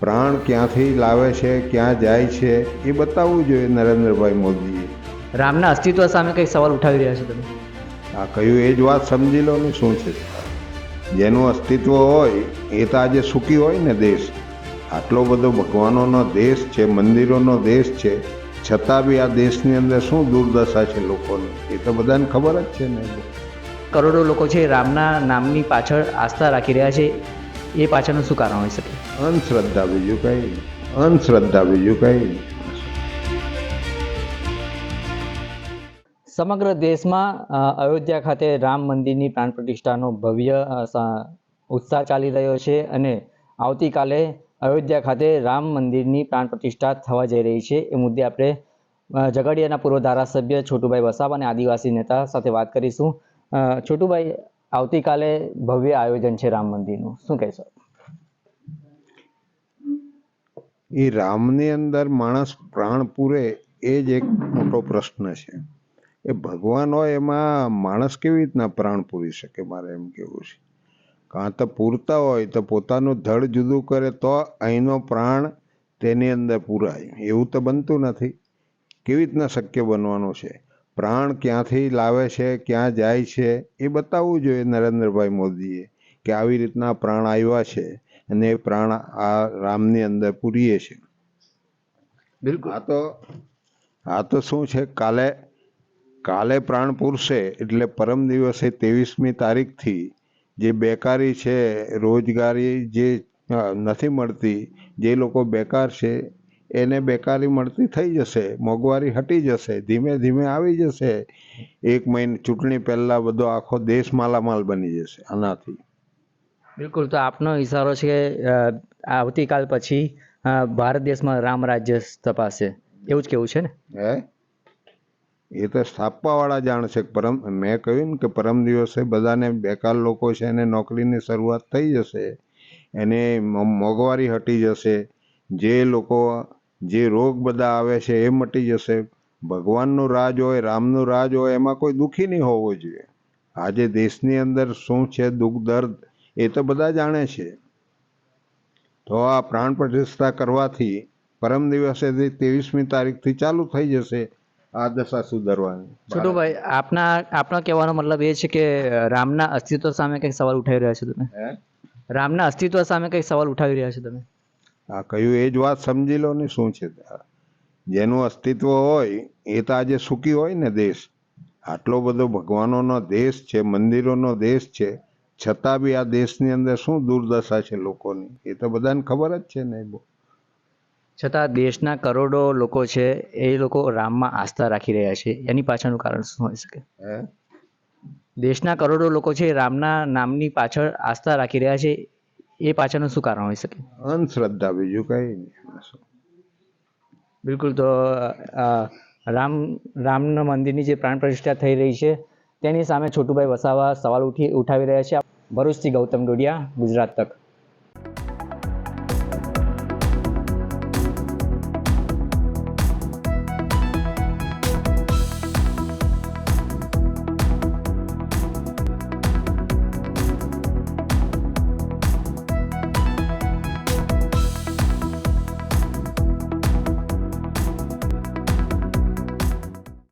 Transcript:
પ્રાણ ક્યાંથી લાવે છે ક્યાં જાય છે એ બતાવવું જોઈએ નરેન્દ્રભાઈ મોદીએ. રામના અસ્તિત્વ સામે કંઈક સવાલ ઉઠાવી રહ્યા છો તમે. આ કહ્યું એ જ વાત સમજી લો ને શું છે. જેનું અસ્તિત્વ હોય એ તો આજે સુખી હોય ને દેશ. આટલો બધો ભગવાનોનો દેશ છે મંદિરોનો દેશ છે છતાં બી આ દેશની અંદર શું દુર્દશા છે લોકોની? એ તો બધાને ખબર જ છે ને. કરોડો લોકો છે રામના નામની પાછળ આસ્થા રાખી રહ્યા છે. એ પાછળનું શું કારણ હોઈ શકે? અંધશ્રદ્ધા બીજું કંઈ અંધશ્રદ્ધા બીજું કંઈ. સમગ્ર દેશમાં અયોધ્યા ખાતે રામ મંદિરની પ્રાણ પ્રતિષ્ઠાનો ભવ્ય ઉત્સાહ ચાલી રહ્યો છે અને આવતીકાલે અયોધ્યા ખાતે રામ મંદિરની પ્રાણ પ્રતિષ્ઠા થવા જઈ રહી છે. એ મુદ્દે આપણે ઝઘડિયાના પૂર્વ ધારાસભ્ય છોટુભાઈ વસાવા અને આદિવાસી નેતા સાથે વાત કરીશું. છોટુભાઈ આવતીકાલે ભવ્ય આયોજન છે રામ મંદિરનું. શું કહેશો? એ રામની અંદર માણસ પ્રાણ પૂરે એ જ એક મોટો પ્રશ્ન છે. એ ભગવાન હોય એમાં માણસ કેવી રીતના પ્રાણ પૂરી શકે? મારે એમ કેવું છે. કાં તો પૂરતા હોય તો પોતાનું ધડ જુદું કરે તો અહીંનો પ્રાણ તેની અંદર પૂરાય. એવું તો બનતું નથી. કેવી રીતના શક્ય બનવાનું છે? પ્રાણ ક્યાંથી લાવે છે ક્યાં જાય છે એ બતાવવું જોઈએ નરેન્દ્રભાઈ મોદીએ કે આવી રીતના પ્રાણ આવ્યા છે અને એ પ્રાણ આ રામની અંદર પૂરીએ છે. બિલકુલ. આ તો આ તો શું છે કાલે કાલે પ્રાણ પૂરશે એટલે પરમ દિવસે ત્રેવીસમી તારીખથી જે બેકારી છે રોજગારી જે નથી મળતી જે લોકો બેકાર છે એને બેકારી મળતી થઈ જશે મોંઘવારી હટી જશે ધીમે ધીમે આવી જશે. એક મહિને ચૂંટણી પહેલાં બધો આખો દેશ માલામાલ બની જશે આનાથી. બિલકુલ તો આપનો ઈશારો છે કે આવતીકાલ પછી ભારત દેશમાં રામ રાજ્ય સ્થપાશે એવું જ કેવું છે ને? હે? એ તો સ્થાપવાવાળા જાણશે પરમ મેં કહ્યું ને કે પરમ દિવસે બધાને બેકાર લોકો છે એને નોકરીની શરૂઆત થઈ જશે. એને મોંઘવારી હટી જશે. જે લોકો જે રોગ બધા આવે છે એ મટી જશે. ભગવાનનું રાજ હોય રામનું રાજ હોય એમાં કોઈ દુઃખી નહીં હોવો જોઈએ. આજે દેશની અંદર શું છે દુઃખ દર્દ એ તો બધા જાણે છે. તો આ પ્રાણ પ્રતિષ્ઠા કરવાથી પરમ દિવસે ત્રેવીસમી તારીખથી ચાલુ થઈ જશે આ દશા સુધારવાની. છોટુભાઈ આપના આપનો કહેવાનો મતલબ એ છે કે રામના અસ્તિત્વ સામે કંઈક સવાલ ઉઠાવી રહ્યા છો તમે? રામના અસ્તિત્વ સામે કંઈક સવાલ ઉઠાવી રહ્યા છો તમે? આ કહ્યું એ જ વાત સમજી લો ને શું છે? જેનું અસ્તિત્વ હોય એ તો આજે સુખી હોય ને દેશ. આટલો બધો ભગવાનોનો દેશ છે મંદિરોનો દેશ છે છતાં બી આ દેશની અંદર શું દુર્દશા છે લોકોની? એ તો બધાને ખબર જ છે ને છતાં દેશના કરોડો લોકો છે એ લોકો રામમાં આસ્થા રાખી રહ્યા છે. એની પાછળનું કારણ શું હોઈ શકે? દેશના કરોડો લોકો છે રામના નામની પાછળ આસ્થા રાખી રહ્યા છે. એ પાછળનું શું કારણ હોઈ શકે? અંધશ્રદ્ધા બીજું કંઈ નહીં. બિલકુલ તો રામ રામના મંદિરની જે પ્રાણ પ્રતિષ્ઠા થઈ રહી છે તેની સામે છોટુભાઈ વસાવા સવાલ ઉઠી ઉઠાવી રહ્યા છે. ભરૂચથી ગૌતમ ડોડિયા ગુજરાત તક.